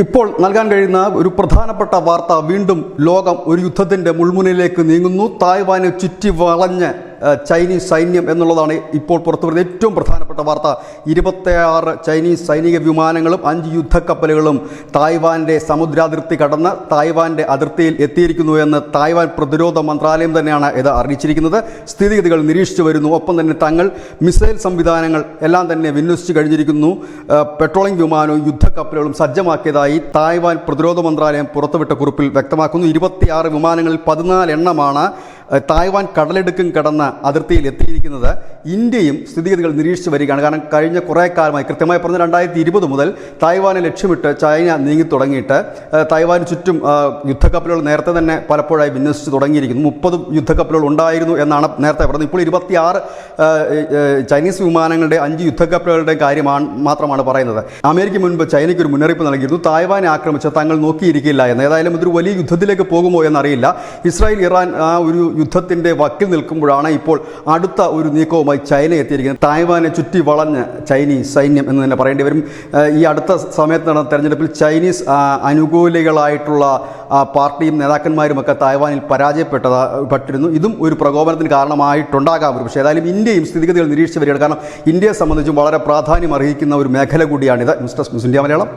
ഇപ്പോൾ നൽകാൻ കഴിയുന്ന ഒരു പ്രധാനപ്പെട്ട വാർത്ത വീണ്ടും ലോകം ഒരു യുദ്ധത്തിന്റെ മുൾമുനയിലേക്ക് നീങ്ങുന്നു. തായ്വാനെ ചുറ്റി വളഞ്ഞ് ചൈനീസ് സൈന്യം എന്നുള്ളതാണ് ഇപ്പോൾ പുറത്തു വരുന്ന ഏറ്റവും പ്രധാനപ്പെട്ട വാർത്ത. ഇരുപത്തിയാറ് ചൈനീസ് സൈനിക വിമാനങ്ങളും അഞ്ച് യുദ്ധക്കപ്പലുകളും തായ്വാന്റെ സമുദ്രാതിർത്തി കടന്ന് തായ്വാന്റെ അതിർത്തിയിൽ എത്തിയിരിക്കുന്നു എന്ന് തായ്വാൻ പ്രതിരോധ മന്ത്രാലയം തന്നെയാണ് ഇത് അറിയിച്ചിരിക്കുന്നത്. സ്ഥിതിഗതികൾ നിരീക്ഷിച്ചു വരുന്നു. ഒപ്പം തന്നെ തങ്ങൾ മിസൈൽ സംവിധാനങ്ങൾ എല്ലാം തന്നെ വിന്യസിച്ചു കഴിഞ്ഞിരിക്കുന്നു. പെട്രോളിംഗ് വിമാനവും യുദ്ധക്കപ്പലുകളും സജ്ജമാക്കിയതായി തായ്വാൻ പ്രതിരോധ മന്ത്രാലയം പുറത്തുവിട്ട കുറിപ്പിൽ വ്യക്തമാക്കുന്നു. ഇരുപത്തിയാറ് വിമാനങ്ങളിൽ പതിനാല് എണ്ണമാണ് തായ്വാൻ കടലെടുക്കും കടന്ന അതിർത്തിയിൽ എത്തിയിരിക്കുന്നത് ഇന്ത്യയും സ്ഥിതിഗതികൾ നിരീക്ഷിച്ചു വരികയാണ്. കാരണം കഴിഞ്ഞ കുറേ കാലമായി കൃത്യമായി പറഞ്ഞ രണ്ടായിരത്തി ഇരുപത് മുതൽ തായ്വാനെ ലക്ഷ്യമിട്ട് ചൈന നീങ്ങി തുടങ്ങിയിട്ട് തായ്വാന് ചുറ്റും യുദ്ധക്കപ്പലുകൾ നേരത്തെ തന്നെ പലപ്പോഴായി വിന്യസിച്ച് തുടങ്ങിയിരിക്കുന്നു. മുപ്പത് യുദ്ധക്കപ്പലുകൾ ഉണ്ടായിരുന്നു എന്നാണ് നേരത്തെ പറഞ്ഞത്. ഇപ്പോൾ ഇരുപത്തിയാറ് ചൈനീസ് വിമാനങ്ങളുടെ അഞ്ച് യുദ്ധക്കപ്പലുകളുടെ കാര്യമാണ് മാത്രമാണ് പറയുന്നത്. അമേരിക്ക മുൻപ് ചൈനയ്ക്ക് ഒരു മുന്നറിയിപ്പ് നൽകിയിരുന്നു. തായ്വാനെ ആക്രമിച്ച് തങ്ങൾ നോക്കിയിരിക്കില്ല എന്ന്. ഏതായാലും ഇതൊരു വലിയ യുദ്ധത്തിലേക്ക് പോകുമോ എന്നറിയില്ല. ഇസ്രായേൽ ഇറാൻ ആ ഒരു യുദ്ധത്തിന്റെ വക്കിൽ നിൽക്കുമ്പോഴാണ് ഇപ്പോൾ അടുത്ത ഒരു നീക്കവുമായി ചൈന എത്തിയിരിക്കുന്നത്. തായ്വാനെ ചുറ്റി വളഞ്ഞ് ചൈനീസ് സൈന്യം എന്ന് തന്നെ പറയേണ്ടി വരും. ഈ അടുത്ത സമയത്ത് നടന്ന തെരഞ്ഞെടുപ്പിൽ ചൈനീസ് അനുകൂലികളായിട്ടുള്ള പാർട്ടിയും നേതാക്കന്മാരുമൊക്കെ തായ്വാനിൽ പരാജയപ്പെട്ടതാ പെട്ടിരുന്നു. ഇതും ഒരു പ്രകോപനത്തിന് കാരണമായിട്ടുണ്ടാകാം ഒരു പക്ഷേ. ഏതായാലും ഇന്ത്യയും സ്ഥിതിഗതികൾ നിരീക്ഷിച്ച് വരികയാണ്. കാരണം ഇന്ത്യയെ സംബന്ധിച്ചും വളരെ പ്രാധാന്യം അർഹിക്കുന്ന ഒരു മേഖല കൂടിയാണിത്. Mister desk India Malayalam.